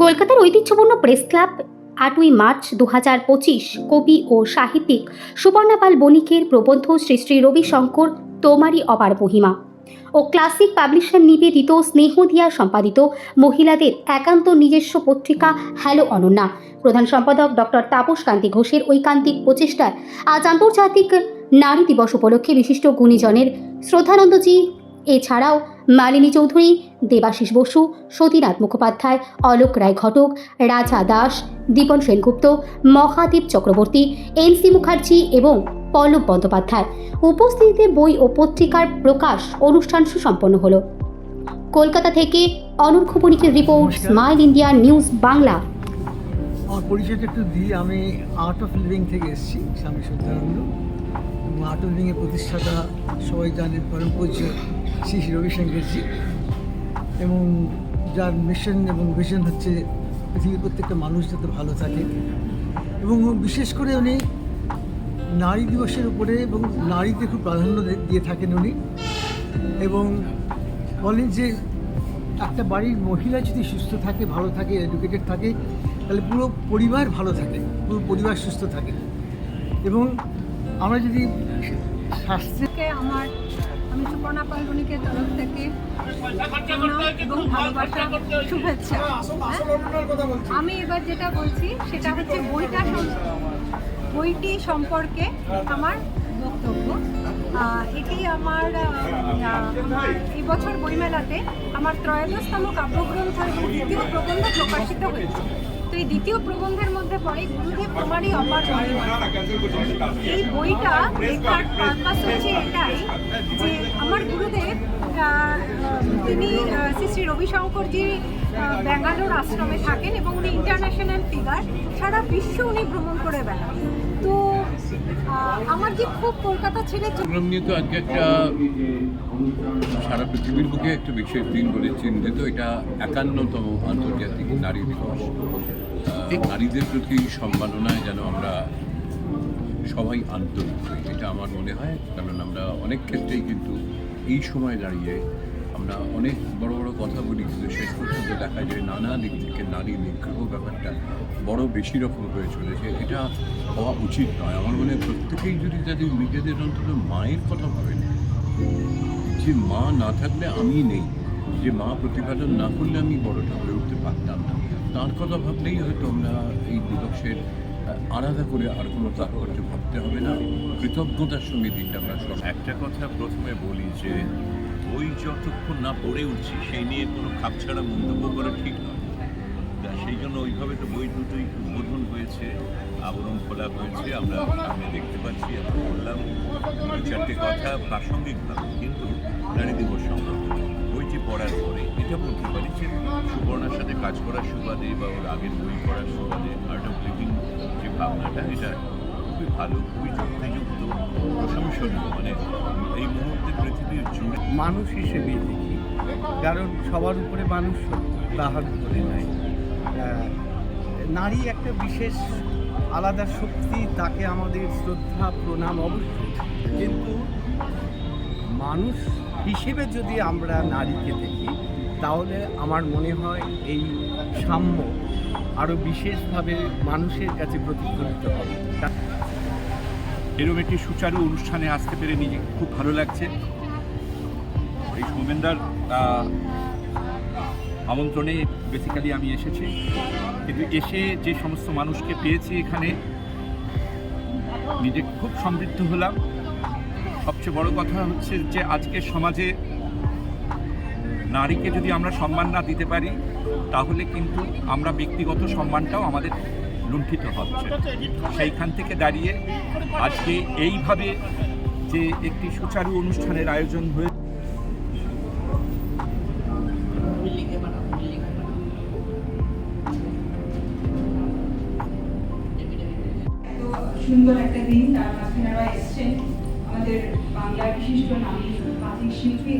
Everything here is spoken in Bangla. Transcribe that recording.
কলকাতার ঐতিহ্যপূর্ণ প্রেস ক্লাব আটই মার্চ দু হাজার পঁচিশ কবি ও সাহিত্যিক সুবর্ণাপাল বণিকের প্রবন্ধ শ্রী শ্রী রবিশঙ্কর তোমারই অপার মহিমা ও ক্লাসিক পাবলিশার নিবেদিত স্নেহ দিয়া সম্পাদিত মহিলাদের একান্ত নিজস্ব পত্রিকা হ্যালো অনন্যা। প্রধান সম্পাদক ডক্টর তাপস কান্তি ঘোষের ঐকান্তিক প্রচেষ্টায় আজ আন্তর্জাতিক নারী দিবস উপলক্ষে বিশিষ্ট গুণীজনের শ্রদ্ধানন্দজি, এছাড়াও মালিনী চৌধুরী দেবাশিস বসু সতীনাথ মুখোপাধ্যায় অলোক রায় ঘটক রাজা দাস দীপন সেনগুপ্ত মহাদেব চক্রবর্তী এনসি মুখার্জি এবং পল্লব বন্দ্যোপাধ্যায়। উপস্থিতিতে বই ও পত্রিকার প্রকাশ অনুষ্ঠান সুসম্পন্ন হলো। কলকাতা থেকে Anargha বণিকের report smile India news Bangla. আমার পরিচয়টা একটু দিই। আমি আর্ট অফ লিভিং থেকে এসেছি স্বামী সত্যানন্দ। আর্ট অফ প্রতিষ্ঠাতা সবাই জানেন পরম শ্রী শ্রী রবিশঙ্করজি। এবং যার মিশন এবং ভিশন হচ্ছে পৃথিবীর প্রত্যেকটা মানুষ যাতে ভালো থাকে। এবং বিশেষ করে উনি নারী দিবসের উপরে এবং নারীদের খুব প্রাধান্য দিয়ে থাকেন উনি। এবং বলেন যে একটা বাড়ির মহিলা যদি সুস্থ থাকে, ভালো থাকে এডুকেটেড থাকে, তাহলে পুরো পরিবার ভালো থাকে, পুরো পরিবার সুস্থ থাকে। এবং আমরা যদি শাস্ত্রে থেকে আমার আমি সুপর্ণা পালবনিকের তরফ থেকে এবং ভালোবাসা, শুভেচ্ছা হ্যাঁ? আমি এবার যেটা বলছি, সেটা হচ্ছে বইটা বইটি সম্পর্কে আমার বক্তব্য এটি আমার এবছর বইমেলাতে আমার ত্রয়োদশতম কাব্যগ্রন্থ এবং দ্বিতীয় প্রবন্ধ প্রকাশিত হয়েছে তো এই দ্বিতীয় প্রবন্ধের মধ্যে পড়ে, গুরুদেব তোমারই অপার এই বইটা লেখার পারপাস হচ্ছে এটাই যে আমার গুরুদেব তিনি শ্রী শ্রী রবিশঙ্করজি ব্যাঙ্গালোর আশ্রমে থাকেন এবং উনি ইন্টারন্যাশনাল ফিগার সারা বিশ্ব উনি ভ্রমণ করে বেড়ান। তো আমার যে খুব কলকাতা ছেড়ে নিয়ে তো আজকে একটা সারা পৃথিবীর বুকে একটা বিশেষ দিন বলে চিহ্নিত। এটা একান্নতম আন্তর্জাতিক নারী দিবস। নারীদের প্রতি সম্মাননায় যেন আমরা সবাই আন্তরিক হই। এটা আমার মনে হয়। কারণ আমরা অনেক ক্ষেত্রেই কিন্তু এই সময় দাঁড়িয়ে আমরা অনেক বড় বড় কথা বলি, কিন্তু শেষ পর্যন্ত দেখা যায় নানা দিক থেকে নারী নিগ্রহ ব্যাপারটা বড় বেশি রকম হয়ে চলেছে। এটা হওয়া উচিত নয়। আমার মনে হয় প্রত্যেকেই যদি তাদের নিজেদের অন্তত মায়ের কথা ভাবেন যে মা না থাকলে আমি নেই, যে মা প্রতিপালন না করলে আমি বড়টা হয়ে উঠতে পারতাম না, তার কথা ভাবলেই হয়তো আমরা এই দিবসের আলাদা করে আর কোনো তাৎপর্য ভাবতে হবে না। কৃতজ্ঞতার সঙ্গে দিনটা আমরা একটা কথা প্রথমে বলি যে বই যতক্ষণ না পড়ে উঠছি সেই নিয়ে কোনো খাপছাড়া মন্তব্য করা ঠিক নয়। তা সেই জন্য ওইভাবে তো বই দুটোই উদ্বোধন হয়েছে, আবরণ খোলা হয়েছে, আমরা সামনে দেখতে পাচ্ছি, আমরা বললাম চারটে কথা প্রাসঙ্গিকভাবে কিন্তু নারী দিবস সম্পর্কে বইটি পড়ার পরে এটা বলতে পারি যে সুবর্ণার সাথে কাজ করার সুবাদে বা ওর আগের বই পড়ার সুবাদে আর্ট অফ লিভিং যে ভাবনাটা, এটা খুবই ভালো, খুবই যুক্তিযুক্ত, প্রশংসনীয়। মানে এই মুহূর্তে মানুষ হিসেবে দেখি, কারণ সবার উপরে মানুষ তাহার উপরে নাই নারী একটা বিশেষ আলাদা শক্তি, তাকে আমাদের শ্রদ্ধা, প্রণাম অবশ্যই। কিন্তু মানুষ হিসেবে যদি আমরা নারীকে দেখি, তাহলে আমার মনে হয় এই সাম্য আরও বিশেষভাবে মানুষের কাছে প্রতিফলিত হবে। এরকম একটি সুচারু অনুষ্ঠানে আসতে পেরে নিজে খুব ভালো লাগছে। এই সৌমেনদার আমন্ত্রণে বেসিক্যালি আমি এসেছি। কিন্তু এসে যে সমস্ত মানুষকে পেয়েছি এখানে, নিজে খুব সমৃদ্ধ হলাম। সবচেয়ে বড় কথা হচ্ছে যে আজকের সমাজে নারীকে যদি আমরা সম্মান না দিতে পারি, তাহলে কিন্তু আমরা ব্যক্তিগত সম্মানটাও আমাদের লুণ্ঠিত হচ্ছে। সেইখান থেকে দাঁড়িয়ে আজকে এইভাবে যে একটি সুচারু অনুষ্ঠানের আয়োজন হয়ে সুন্দর একটা দিন তার মাঝখানে এসছেন আমাদের বাংলার বিশিষ্ট নামী ক্লাসিক শিল্পী।